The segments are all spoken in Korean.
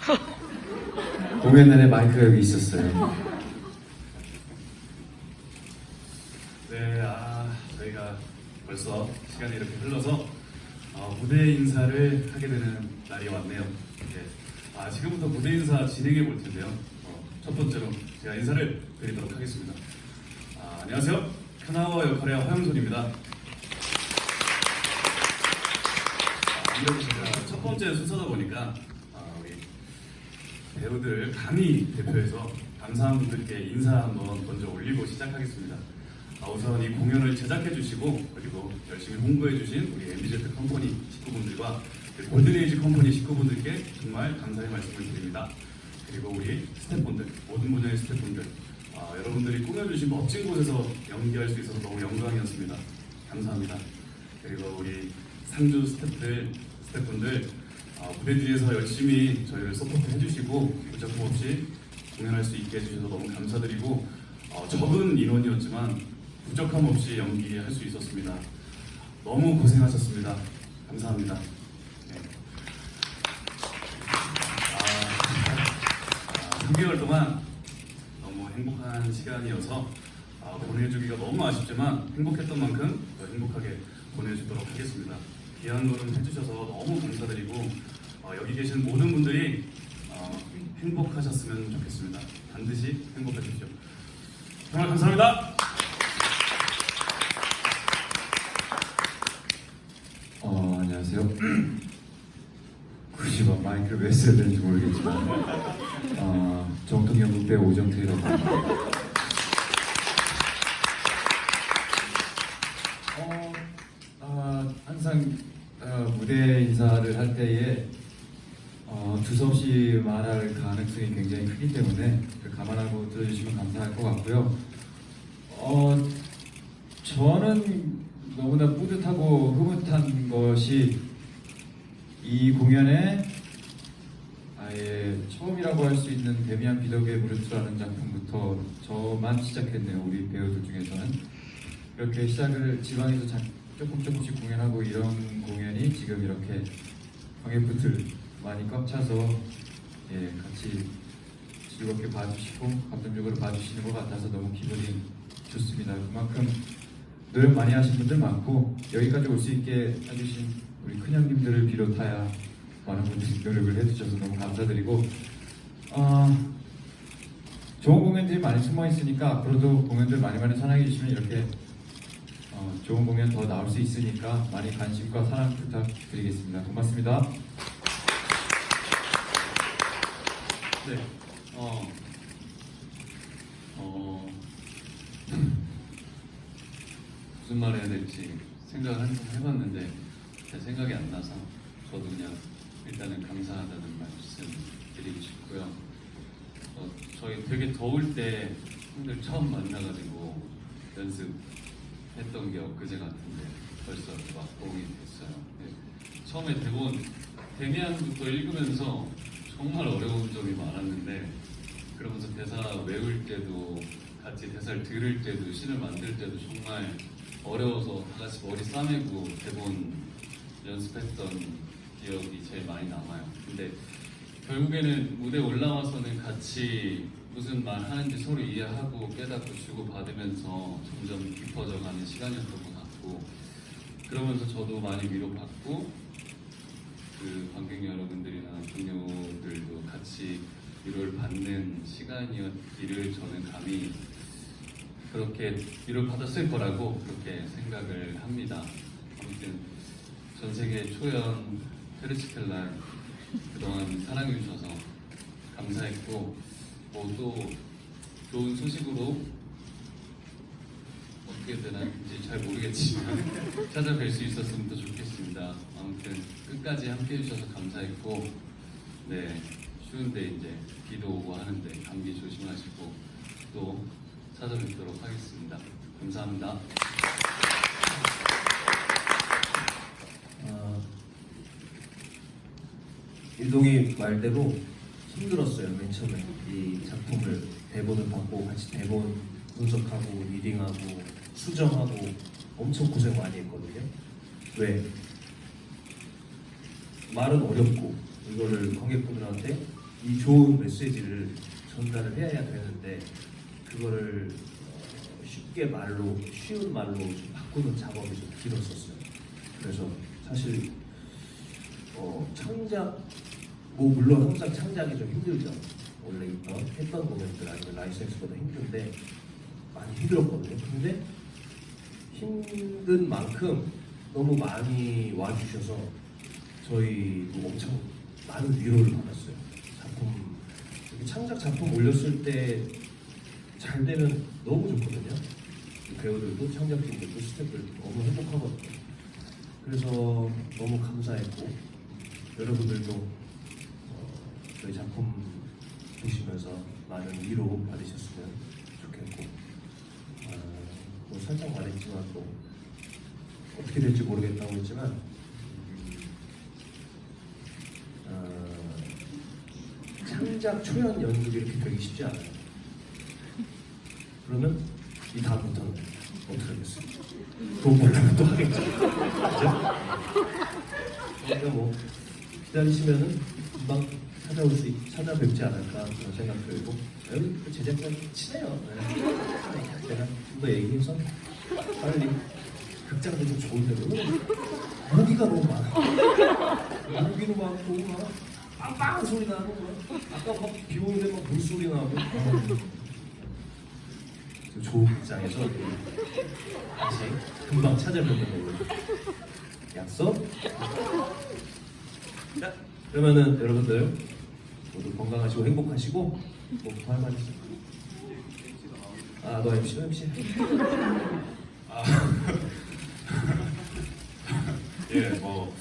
공연 내내 마이크가 여기 있었어요. 네, 아, 저희가 벌써 시간이 이렇게 흘러서 어, 무대 인사를 하게 되는 날이 왔네요. 네. 아, 지금부터 무대 인사 진행해 볼 텐데요. 어, 첫 번째로 제가 인사를 드리도록 하겠습니다. 아, 안녕하세요. 카나와 역할의 허영솔입니다. 아, 아무래도 제가 첫 번째 순서다 보니까 아, 우리 배우들 감히 대표해서 감사한 분들께 인사 한번 먼저 올리고 시작하겠습니다. 아, 우선 이 공연을 제작해 주시고 그리고 열심히 홍보해 주신 우리 MBZ 컴퍼니 식구분들과 그 골든에이지 컴퍼니 식구분들께 정말 감사의 말씀을 드립니다. 그리고 우리 스태프분들, 모든 분야의 스태프분들, 아, 여러분들이 꾸며주신 멋진 곳에서 연기할 수 있어서 너무 영광이었습니다. 감사합니다. 그리고 우리 상주 스태프들, 스태프분들 아, 무대 뒤에서 열심히 저희를 서포트 해주시고 무작품 없이 공연할 수 있게 해주셔서 너무 감사드리고 어, 적은 인원이었지만 부족함 없이 연기할 수 있었습니다. 너무 고생하셨습니다. 감사합니다. 네. 아, 3개월 동안 너무 행복한 시간이어서 아, 보내주기가 너무 아쉽지만 행복했던 만큼 더 행복하게 보내주도록 하겠습니다. 귀한 걸음 해주셔서 너무 감사드리고 어, 여기 계신 모든 분들이 어, 행복하셨으면 좋겠습니다. 반드시 행복하십시오. 정말 감사합니다. 어, 안녕하세요. 굳이 막 마이크를 왜 써야 되는지 모르겠지만, 어, 정통 연극배 오정태라고 합니다. 항상 어, 무대 인사를 할 때에 어, 두서없이 말할 가능성이 굉장히 크기 때문에 그 감안하고 들어주시면 감사할 것 같고요. 어, 저는 너무나 뿌듯하고 흐뭇한 것이 이 공연에 아예 처음이라고 할 수 있는 데미안 비덕의 브루트라는 작품부터 저만 시작했네요. 우리 배우들 중에서는 이렇게 시작을 지방에서 자- 조금 조금씩 공연하고 이런 공연이 지금 이렇게 관객분들 많이 꽉 차서 예, 같이 즐겁게 봐주시고 감동적으로 봐주시는 것 같아서 너무 기분이 좋습니다. 그만큼 노력 많이 하신 분들 많고 여기까지 올 수 있게 해주신 우리 큰형님들을 비롯하여 많은 분들이 노력을 해주셔서 너무 감사드리고 어, 좋은 공연들이 많이 숨어 있으니까 앞으로도 공연들 많이 많이 사랑해 주시면 이렇게 어, 좋은 공연 더 나올 수 있으니까 많이 관심과 사랑 부탁드리겠습니다. 고맙습니다. 네. 어. 어. 무슨 말 해야 될지 생각을 한번 해봤는데 제 생각이 안 나서 저도 그냥 일단은 감사하다는 말씀 드리고 싶고요. 어, 저희 되게 더울 때 형들 처음 만나가지고 연습 했던 게 엊그제 같은데 벌써 막공이 됐어요. 네. 처음에 대본 데미안부터 읽으면서 정말 어려운 점이 많았는데 그러면서 대사 외울 때도 같이 대사를 들을 때도 신을 만들 때도 정말 어려워서 다 같이 머리 싸매고 대본 연습했던 기억이 제일 많이 남아요. 근데 결국에는 무대 올라와서는 같이 무슨 말 하는지 서로 이해하고 깨닫고 주고 받으면서 점점 깊어져가는 시간이었던 것 같고 그러면서 저도 많이 위로받고 그 관객 여러분들이나 동료들도 같이 위로를 받는 시간이었기를 저는 감히 그렇게 위로를 받았을 거라고 그렇게 생각을 합니다. 아무튼 전 세계 초연 페르치켈라 그동안 사랑해 주셔서 감사했고 뭐 또 좋은 소식으로 어떻게 되는지 잘 모르겠지만 찾아뵐 수 있었으면 더 좋겠습니다. 아무튼 끝까지 함께 해주셔서 감사했고 네 추운데 이제 비도 오고 하는데 감기 조심하시고 또 찾아뵙도록 하겠습니다. 감사합니다. 아, 일동이 말대로 힘들었어요 맨 처음에. 이 작품을 대본을 받고 같이 대본 분석하고 리딩하고 수정하고 엄청 고생 많이 했거든요. 왜? 말은 어렵고 이거를 관객분들한테 이 좋은 메시지를 전달을 해야 되는데 그거를 어, 쉽게 말로 쉬운 말로 좀 바꾸는 작업이 좀 길었었어요. 그래서 사실 어, 창작 뭐 물론 항상 창작이 좀 힘들죠. 원래 있던 했던 공연들 아니면 라이센스보다 힘든데 많이 힘들었거든요. 근데 힘든 만큼 너무 많이 와주셔서 저희도 엄청 많은 위로를 받았어요. 작품 창작 작품 올렸을 때 잘 되면 너무 좋거든요. 배우들도 창작진들도 스태프들도 너무 행복하거든요. 그래서 너무 감사했고 여러분들도 어, 저희 작품 보시면서 많은 위로 받으셨으면 좋겠고 어, 뭐 살짝 말했지만 또 어떻게 될지 모르겠다고 했지만 음, 어, 창작 초연 연극이 이렇게 되기 쉽지 않아요. 그러면 이 다음부터는 어떻게 하겠어요? 돈 벌려면 또 하겠죠. 그러니까 뭐 기다리시면은 금방 찾아올 수 있, 찾아뵙지 않을까 그런 생각 들고 그 제작자 친해요. 네. 제가 좀더 얘기해서 빨리 극장도 좀 좋은 데로 모기가 너무 많아. 모기도 많고 막 빵빵 소리 나고 막 아까 막 비 오는데 막 물소리 나고 그 좋은 극장에서 다시 금방 찾아뵙는 걸로 약속? 자, 그러면은 여러분들 모두 건강하시고 행복하시고 뭐할 말 있어? 아, 너 MC, 너 MC. 아, 예, 뭐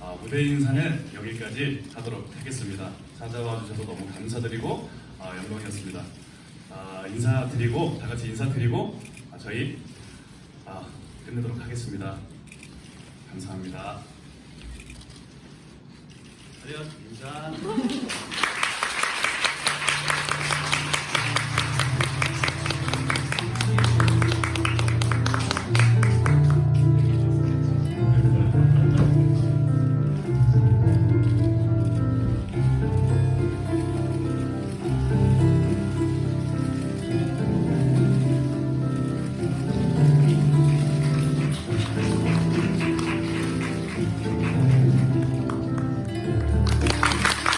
아, 무대 인사는 여기까지 하도록 하겠습니다. 찾아와 주셔서 너무 감사드리고 아, 영광이었습니다. 아, 인사드리고 다 같이 인사드리고 아, 저희 아, 끝내도록 하겠습니다. 감사합니다. 안녕, 인사.